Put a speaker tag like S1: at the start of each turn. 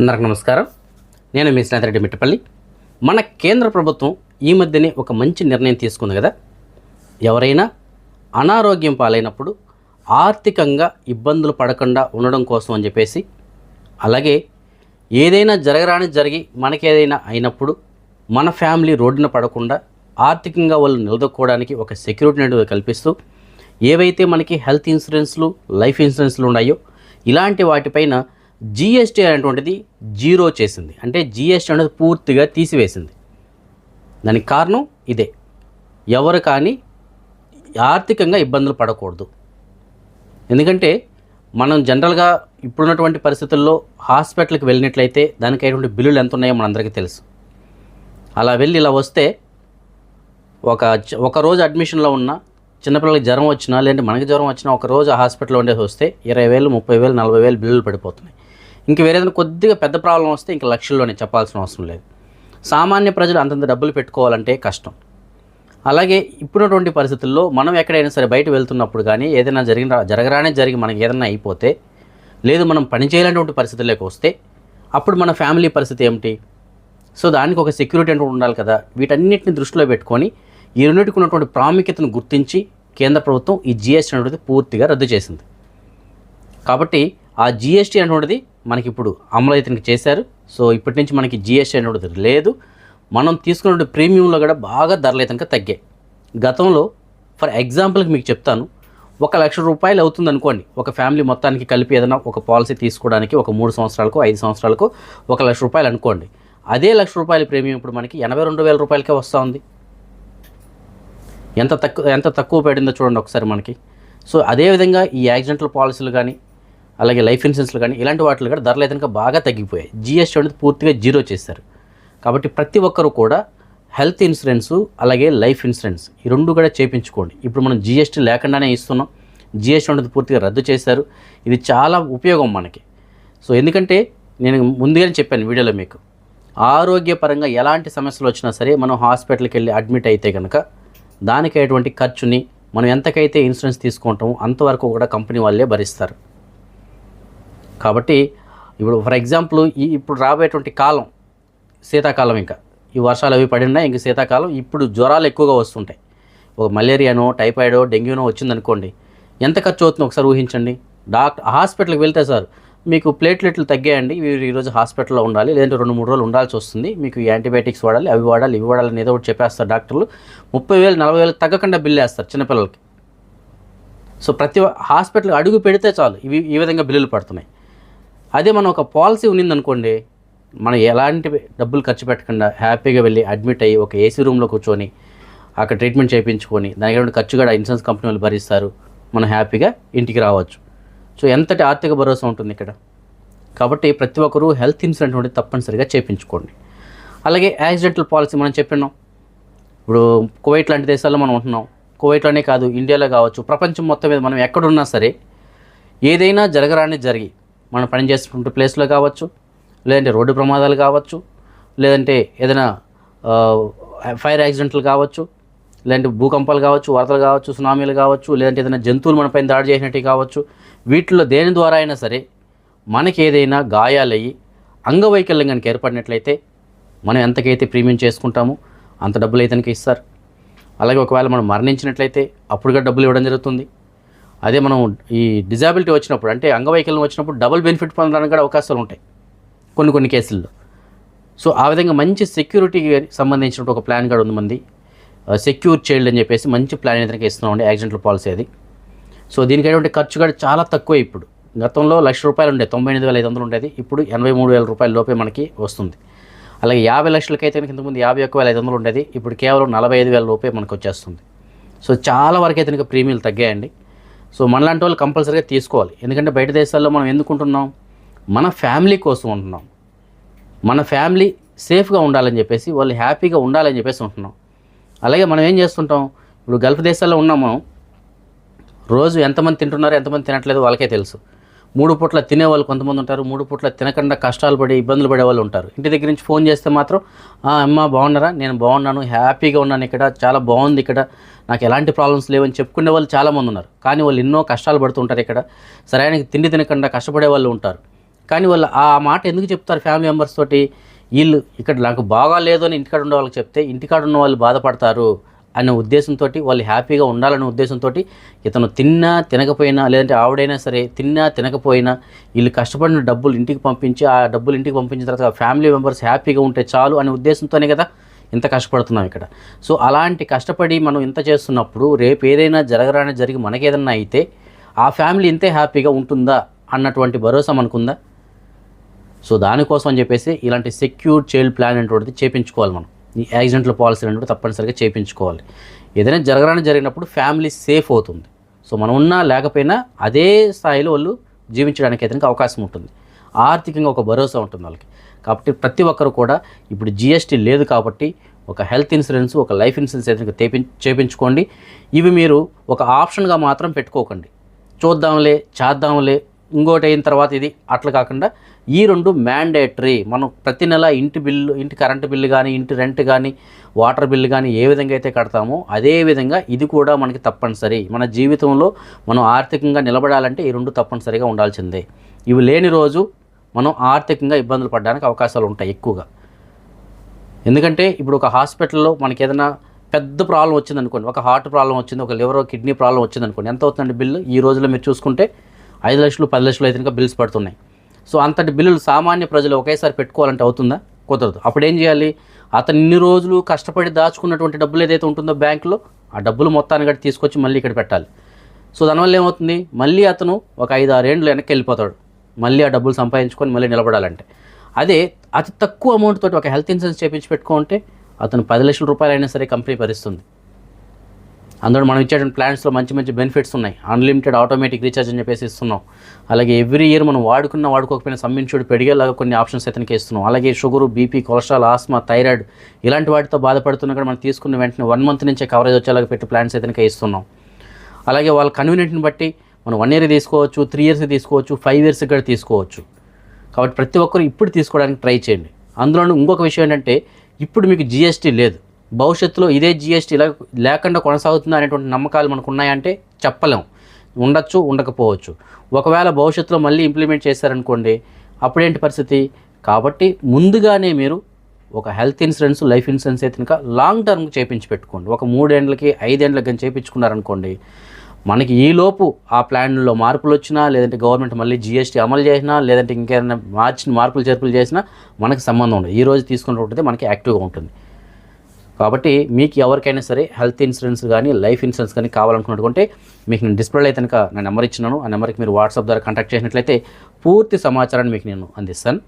S1: అందరికి నమస్కారం. నేను మీ స్నేహితురెడ్డి మిట్టపల్లి. మన కేంద్ర ప్రభుత్వం ఈ మధ్యనే ఒక మంచి నిర్ణయం తీసుకుంది కదా? ఎవరైనా అనారోగ్యం పాలైనప్పుడు ఆర్థికంగా ఇబ్బందులు పడకుండా ఉండడం కోసం అని చెప్పేసి అలాగే ఏదైనా జరగరాని జరిగి మనకేదైనా అయినప్పుడు మన ఫ్యామిలీ రోడ్డున పడకుండా ఆర్థికంగా వాళ్ళు నిలదొక్కోవడానికి ఒక సెక్యూరిటీ అనేది కల్పిస్తూ ఏవైతే మనకి హెల్త్ ఇన్సూరెన్స్లు లైఫ్ ఇన్సూరెన్స్లు ఉన్నాయో ఇలాంటి వాటిపైన జిఎస్టీ అనేటువంటిది జీరో చేసింది. అంటే జిఎస్టీ అనేది పూర్తిగా తీసివేసింది. దానికి కారణం ఇదే. ఎవరు కానీ ఆర్థికంగా ఇబ్బందులు పడకూడదు. ఎందుకంటే మనం జనరల్గా ఇప్పుడున్నటువంటి పరిస్థితుల్లో హాస్పిటల్కి వెళ్ళినట్లయితే దానికి అటువంటి బిల్లులు ఎంత ఉన్నాయో మనందరికీ తెలుసు. అలా వెళ్ళి ఇలా వస్తే ఒక ఒక రోజు అడ్మిషన్లో ఉన్న చిన్నపిల్లలకి జ్వరం వచ్చినా లేదంటే మనకి జ్వరం వచ్చినా ఒక రోజు హాస్పిటల్లో ఉండేసి వస్తే ఇరవై వేలు ముప్పై వేలు నలభై వేలు బిల్లులు పడిపోతున్నాయి. ఇంక వేరే ఏదైనా కొద్దిగా పెద్ద ప్రాబ్లం వస్తే ఇంక లక్షల్లోనే చెప్పాల్సిన అవసరం లేదు. సామాన్య ప్రజలు అంతంత డబ్బులు పెట్టుకోవాలంటే కష్టం. అలాగే ఇప్పుడున్నటువంటి పరిస్థితుల్లో మనం ఎక్కడైనా సరే బయట వెళ్తున్నప్పుడు కానీ ఏదైనా జరిగిన జరగరానే జరిగి మనకి ఏదైనా అయిపోతే లేదు మనం పని చేయలేనటువంటి పరిస్థితుల్లోకి వస్తే అప్పుడు మన ఫ్యామిలీ పరిస్థితి ఏమిటి? సో దానికి ఒక సెక్యూరిటీ అంటూ ఉండాలి కదా. వీటన్నిటిని దృష్టిలో పెట్టుకొని ఈ రెండింటికి ఉన్నటువంటి ప్రాముఖ్యతను గుర్తించి కేంద్ర ప్రభుత్వం ఈ జిఎస్టీ అనేటువంటిది పూర్తిగా రద్దు చేసింది. కాబట్టి ఆ జిఎస్టీ అనేటువంటిది మనకి ఇప్పుడు అమలు అయితే చేశారు. సో ఇప్పటి నుంచి మనకి జిఎస్టీ అనేది లేదు. మనం తీసుకున్న ప్రీమియంలో కూడా బాగా ధరలు అయితే తగ్గాయి. గతంలో ఫర్ ఎగ్జాంపుల్కి మీకు చెప్తాను. ఒక లక్ష రూపాయలు అవుతుంది అనుకోండి. ఒక ఫ్యామిలీ మొత్తానికి కలిపి ఏదైనా ఒక పాలసీ తీసుకోవడానికి ఒక మూడు సంవత్సరాలకు ఐదు సంవత్సరాలకు ఒక లక్ష రూపాయలు అనుకోండి. అదే లక్ష రూపాయల ప్రీమియం ఇప్పుడు మనకి ఎనభై రెండు వేల రూపాయలకే వస్తూ ఉంది. ఎంత తక్కువ ఎంత తక్కువ పడిందో చూడండి ఒకసారి మనకి. సో అదేవిధంగా ఈ యాక్సిడెంటల్ పాలసీలు కానీ అలాగే లైఫ్ ఇన్సూరెన్స్లు కానీ ఇలాంటి వాటిలో కూడా ధరలు అయితే బాగా తగ్గిపోయాయి. జిఎస్టీ అనేది పూర్తిగా జీరో చేశారు. కాబట్టి ప్రతి ఒక్కరు కూడా హెల్త్ ఇన్సూరెన్స్ అలాగే లైఫ్ ఇన్సూరెన్స్ ఈ రెండు కూడా చేయించుకోండి ఇప్పుడు మనం జిఎస్టీ లేకుండానే ఇస్తున్నాం. జిఎస్టీ అనేది పూర్తిగా రద్దు చేశారు. ఇది చాలా ఉపయోగం మనకి. సో ఎందుకంటే నేను ముందుగానే చెప్పాను వీడియోలో మీకు. ఆరోగ్యపరంగా ఎలాంటి సమస్యలు వచ్చినా సరే మనం హాస్పిటల్కి వెళ్ళి అడ్మిట్ అయితే కనుక దానికి అయ్యేటువంటి ఖర్చుని మనం ఎంతకైతే ఇన్సూరెన్స్ తీసుకుంటామో అంతవరకు కూడా కంపెనీ వాళ్ళే భరిస్తారు. కాబట్టి ఇప్పుడు ఫర్ ఎగ్జాంపుల్ ఈ ఇప్పుడు రాబోయేటువంటి కాలం శీతాకాలం ఇంకా. ఈ వర్షాలు అవి పడినా ఇంక శీతాకాలం ఇప్పుడు జ్వరాలు ఎక్కువగా వస్తుంటాయి. ఒక మలేరియానో టైఫాయిడో డెంగ్యూనో వచ్చిందనుకోండి ఎంత ఖర్చు అవుతుందో ఒకసారి ఊహించండి? డాక్టర్ హాస్పిటల్కి వెళ్తే సార్ మీకు ప్లేట్లెట్లు తగ్గాయండి మీరు ఈరోజు హాస్పిటల్లో ఉండాలి లేదంటే రెండు మూడు రోజులు ఉండాల్సి వస్తుంది మీకు యాంటీబయాటిక్స్ వాడాలి అవి వాడాలి ఇవి వాడాలి అని ఏదో ఒకటి చెప్పేస్తారు డాక్టర్లు. ముప్పై వేలు నలభై వేలు తగ్గకుండా బిల్లు వేస్తారు చిన్నపిల్లలకి. సో ప్రతి హాస్పిటల్ అడుగు పెడితే చాలు ఇవి ఈ విధంగా బిల్లులు పడుతున్నాయి. అదే మనం ఒక పాలసీ ఉన్నిందనుకోండి మనం ఎలాంటి డబ్బులు ఖర్చు పెట్టకుండా హ్యాపీగా వెళ్ళి అడ్మిట్ అయ్యి ఒక ఏసీ రూమ్లో కూర్చొని అక్కడ ట్రీట్మెంట్ చేయించుకొని దానికి ఖర్చు కూడా ఇన్సూరెన్స్ కంపెనీ వాళ్ళు భరిస్తారు మనం హ్యాపీగా ఇంటికి రావచ్చు. సో ఎంతటి ఆర్థిక భరోసా ఉంటుంది ఇక్కడ? కాబట్టి ప్రతి ఒక్కరూ హెల్త్ ఇన్సూరెన్స్ అనేది తప్పనిసరిగా చేయించుకోండి. అలాగే యాక్సిడెంటల్ పాలసీ మనం చెప్పినాం. ఇప్పుడు కువైట్ లాంటి దేశాల్లో మనం ఉంటున్నాం. కువైట్లోనే కాదు ఇండియాలో కావచ్చు ప్రపంచం మొత్తం మీద మనం ఎక్కడున్నా సరే ఏదైనా జరగరాని జరిగి మనం పనిచేస్తున్న ప్లేస్లో కావచ్చు లేదంటే రోడ్డు ప్రమాదాలు కావచ్చు లేదంటే ఏదైనా ఫైర్ యాక్సిడెంట్లు కావచ్చు లేదంటే భూకంపాలు కావచ్చు వరదలు కావచ్చు సునామీలు కావచ్చు లేదంటే ఏదైనా జంతువులు మనపైన దాడి చేసినట్టు కావచ్చు వీటిలో దేని ద్వారా అయినా సరే మనకి ఏదైనా గాయాలయ్యి అంగవైకల్యం కనుక ఏర్పడినట్లయితే మనం ఎంతకైతే ప్రీమియం చేసుకుంటామో అంత డబ్బులు అయితే ఇస్తారు. అలాగే ఒకవేళ మనం మరణించినట్లయితే అప్పుడుగా డబ్బులు ఇవ్వడం జరుగుతుంది. అదే మనం ఈ డిజాబిలిటీ వచ్చినప్పుడు అంటే అంగవైకల్యం వచ్చినప్పుడు డబుల్ బెనిఫిట్ పొందడానికి కూడా అవకాశాలు ఉంటాయి కొన్ని కొన్ని కేసుల్లో. సో ఆ విధంగా మంచి సెక్యూరిటీకి సంబంధించిన ఒక ప్లాన్ కూడా ఉంది మంది. సెక్యూర్ చైల్డ్ అని చెప్పేసి మంచి ప్లాన్ అయితే ఇస్తున్నామండి యాక్సిడెంటల్ పాలసీ అది. సో దీనికి అటువంటి ఖర్చు కూడా చాలా తక్కువ ఇప్పుడు. గతంలో లక్ష రూపాయలు ఉండే తొంభై ఎనిమిది వేల ఐదు వందలు ఉండేది ఇప్పుడు ఎనభై మూడు వేల రూపాయల లోపే మనకి వస్తుంది. అలాగే యాభై లక్షలకైతే కనుక ఇంతకుముందు యాభై ఒక్క వేల ఐదు వందలు ఉండేది. ఇప్పుడు కేవలం నలభై ఐదు వేల లోపే మనకు వచ్చేస్తుంది. సో చాలా వరకు అయితే కనుక ప్రీమియంలు తగ్గాయండి. సో మనలాంటి వాళ్ళు కంపల్సరీగా తీసుకోవాలి. ఎందుకంటే బయట దేశాల్లో మనం ఎందుకుంటున్నాం? మన ఫ్యామిలీ కోసం ఉంటున్నాం. మన ఫ్యామిలీ సేఫ్గా ఉండాలని చెప్పేసి వాళ్ళు హ్యాపీగా ఉండాలని చెప్పేసి ఉంటున్నాం. అలాగే మనం ఏం చేస్తుంటాం? ఇప్పుడు గల్ఫ్ దేశాల్లో ఉన్నాం మనం. రోజు ఎంతమంది తింటున్నారో ఎంతమంది తినట్లేదు వాళ్ళకే తెలుసు. మూడు పూట్ల తినేవాళ్ళు కొంతమంది ఉంటారు మూడు పూట్ల తినకుండా కష్టాలు పడి ఇబ్బందులు పడే వాళ్ళు ఉంటారు. ఇంటి దగ్గర నుంచి ఫోన్ చేస్తే మాత్రం "ఆ, అమ్మ బాగున్నారా? నేను బాగున్నాను హ్యాపీగా ఉన్నాను ఇక్కడ చాలా బాగుంది ఇక్కడ నాకు ఎలాంటి ప్రాబ్లమ్స్ లేవని చెప్పుకునే వాళ్ళు చాలామంది ఉన్నారు. కానీ వాళ్ళు ఎన్నో కష్టాలు పడుతుంటారు ఇక్కడ. సరైన తిండి తినకుండా కష్టపడే వాళ్ళు ఉంటారు. కానీ వాళ్ళు ఆ మాట ఎందుకు చెప్తారు ఫ్యామిలీ మెంబర్స్ తోటి? వీళ్ళు ఇక్కడ నాకు బాగా లేదు అని ఇంటికాడ ఉన్న వాళ్ళకి చెప్తే ఇంటికాడ ఉన్న వాళ్ళు బాధపడతారు. అనే ఉద్దేశంతో వాళ్ళు హ్యాపీగా ఉండాలనే ఉద్దేశంతో ఇతను తిన్నా తినకపోయినా లేదంటే ఆవిడైనా సరే తిన్నా తినకపోయినా వీళ్ళు కష్టపడిన డబ్బులు ఇంటికి పంపించి ఆ డబ్బులు ఇంటికి పంపించిన తర్వాత ఫ్యామిలీ మెంబర్స్ హ్యాపీగా ఉంటే చాలు అనే ఉద్దేశంతోనే కదా ఇంత కష్టపడుతున్నాం ఇక్కడ. సో అలాంటి కష్టపడి మనం ఇంత చేస్తున్నప్పుడు రేపు ఏదైనా జరగరాని జరిగి మనకేదన్నా అయితే ఆ ఫ్యామిలీ ఇంతే హ్యాపీగా ఉంటుందా అన్నటువంటి భరోసా మనకుందా? సో దానికోసం అని చెప్పేసి ఇలాంటి సెక్యూర్ చైల్డ్ ప్లాన్ అనేటువంటిది చేపించుకోవాలి మనం. ఈ యాక్సిడెంట్ల పాలసీ అనేటువంటి తప్పనిసరిగా చేయించుకోవాలి ఏదైనా జరగరాని జరిగినప్పుడు ఫ్యామిలీ సేఫ్ అవుతుంది. సో మనం ఉన్నా లేకపోయినా అదే స్థాయిలో వాళ్ళు జీవించడానికి అయితే అవకాశం ఉంటుంది. ఆర్థికంగా ఒక భరోసా ఉంటుంది వాళ్ళకి. కాబట్టి ప్రతి ఒక్కరు కూడా ఇప్పుడు జిఎస్టీ లేదు కాబట్టి ఒక హెల్త్ ఇన్సూరెన్స్ ఒక లైఫ్ ఇన్సూరెన్స్ ఏదైనా తెపి చేపించుకోండి. ఇవి మీరు ఒక ఆప్షన్గా మాత్రం పెట్టుకోకండి. చూద్దాంలే చేద్దాంలే ఇంకోటి అయిన తర్వాత ఇది అట్లా కాకుండా ఈ రెండు మ్యాండేటరీ మనం ప్రతి నెల ఇంటి బిల్లు ఇంటి కరెంటు బిల్లు కానీ ఇంటి రెంట్ కానీ వాటర్ బిల్లు కానీ ఏ విధంగా అయితే కడతామో అదే విధంగా ఇది కూడా మనకి తప్పనిసరి. మన జీవితంలో మనం ఆర్థికంగా నిలబడాలంటే ఈ రెండు తప్పనిసరిగా ఉండాల్సిందే. ఇవి లేని రోజు మనం ఆర్థికంగా ఇబ్బందులు పడడానికి అవకాశాలు ఉంటాయి ఎక్కువగా. ఎందుకంటే ఇప్పుడు ఒక హాస్పిటల్లో మనకి ఏదైనా పెద్ద ప్రాబ్లం వచ్చింది అనుకోండి ఒక హార్ట్ ప్రాబ్లం వచ్చింది ఒక లివర్ కిడ్నీ ప్రాబ్లం వచ్చింది అనుకోండి ఎంత అవుతుందండి బిల్లు? ఈ రోజుల్లో మీరు చూసుకుంటే ఐదు లక్షలు పది లక్షలు అయితే ఇంకా బిల్స్ పడుతున్నాయి. సో అంతటి బిల్లులు సామాన్య ప్రజలు ఒకేసారి పెట్టుకోవాలంటే అవుతుందా? కుదరదు. అప్పుడు ఏం చేయాలి? అతను ఇన్ని రోజులు కష్టపడి దాచుకున్నటువంటి డబ్బులు ఏదైతే ఉంటుందో బ్యాంకులో ఆ డబ్బులు మొత్తాన్ని గట్టి తీసుకొచ్చి మళ్ళీ ఇక్కడ పెట్టాలి. సో దానివల్ల ఏమవుతుంది? మళ్ళీ అతను ఒక ఐదు ఆరు ఏండ్లు వెనక్కి వెళ్ళిపోతాడు. మళ్ళీ ఆ డబ్బులు సంపాదించుకొని మళ్ళీ నిలబడాలంటే. అదే అతి తక్కువ అమౌంట్ తోటి ఒక హెల్త్ ఇన్సూరెన్స్ చేపించి పెట్టుకుంటే అతను పది లక్షల రూపాయలైనా సరే కంపెనీ భరిస్తుంది. అందులో మనం ఇచ్చేటువంటి ప్లాన్స్లో మంచి మంచి బెనిఫిట్స్ ఉన్నాయి. అన్లిమిటెడ్ ఆటోమేటిక్ రీఛార్జ్ అని చెప్పేసి ఇస్తున్నాం. అలాగే ఎవ్రీ ఇయర్ మనం వాడుకున్న వాడుకోకపోయినా సమ్మిన్షుడ్ పెరిగేలాగా కొన్ని ఆప్షన్స్ అతనికి ఇస్తున్నాం. అలాగే sugar BP cholesterol asthma thyroid ఇలాంటి వాటితో బాధపడుతున్నా కూడా మనం తీసుకున్న వెంటనే వన్ మంత్ నుంచే కవరేజ్ వచ్చేలాగా పెట్టి ప్లాన్స్ అయితే ఇస్తున్నాం. అలాగే వాళ్ళ కన్వీనియంట్ని బట్టి మనం వన్ ఇయర్ తీసుకోవచ్చు త్రీ ఇయర్స్ తీసుకోవచ్చు ఫైవ్ ఇయర్స్ కూడా తీసుకోవచ్చు. కాబట్టి ప్రతి ఒక్కరు ఇప్పుడు తీసుకోవడానికి ట్రై చేయండి. అందులో ఇంకొక విషయం ఏంటంటే ఇప్పుడు మీకు జిఎస్టీ లేదు. భవిష్యత్తులో ఇదే జిఎస్టీ ఇలా లేకుండా కొనసాగుతుందా అనేటువంటి నమ్మకాలు మనకు ఉన్నాయంటే చెప్పలేము ఉండొచ్చు ఉండకపోవచ్చు. ఒకవేళ భవిష్యత్తులో మళ్ళీ ఇంప్లిమెంట్ చేశారనుకోండి అప్పుడేంటి పరిస్థితి? కాబట్టి ముందుగానే మీరు ఒక హెల్త్ ఇన్సూరెన్స్ లైఫ్ ఇన్సూరెన్స్ అయితే ఇంకా లాంగ్ టర్మ్ చేయించి పెట్టుకోండి. ఒక మూడేండ్లకి ఐదేండ్లకి కానీ చేయించుకున్నారనుకోండి మనకి ఈలోపు ఆ ప్లాన్లో మార్పులు వచ్చినా లేదంటే గవర్నమెంట్ మళ్ళీ జిఎస్టీ అమలు చేసినా లేదంటే ఇంకేదైనా మార్చిన మార్పులు చేర్పులు చేసినా మనకి సంబంధం ఉండదు. ఈ రోజు తీసుకున్నట్టు మనకి యాక్టివ్గా ఉంటుంది. కాబట్టి మీకు ఎవరికైనా సరే హెల్త్ ఇన్సూరెన్స్ కానీ లైఫ్ ఇన్సూరెన్స్ కానీ కావాలనుకున్నట్టుకుంటే మీకు నేను డిస్ప్లేలో అయితే కనుక నా నెంబర్ ఇచ్చినాను. ఆ నెంబర్కి మీరు వాట్సాప్ ద్వారా కాంటాక్ట్ చేసినట్లయితే పూర్తి సమాచారాన్ని మీకు నేను అందిస్తాను.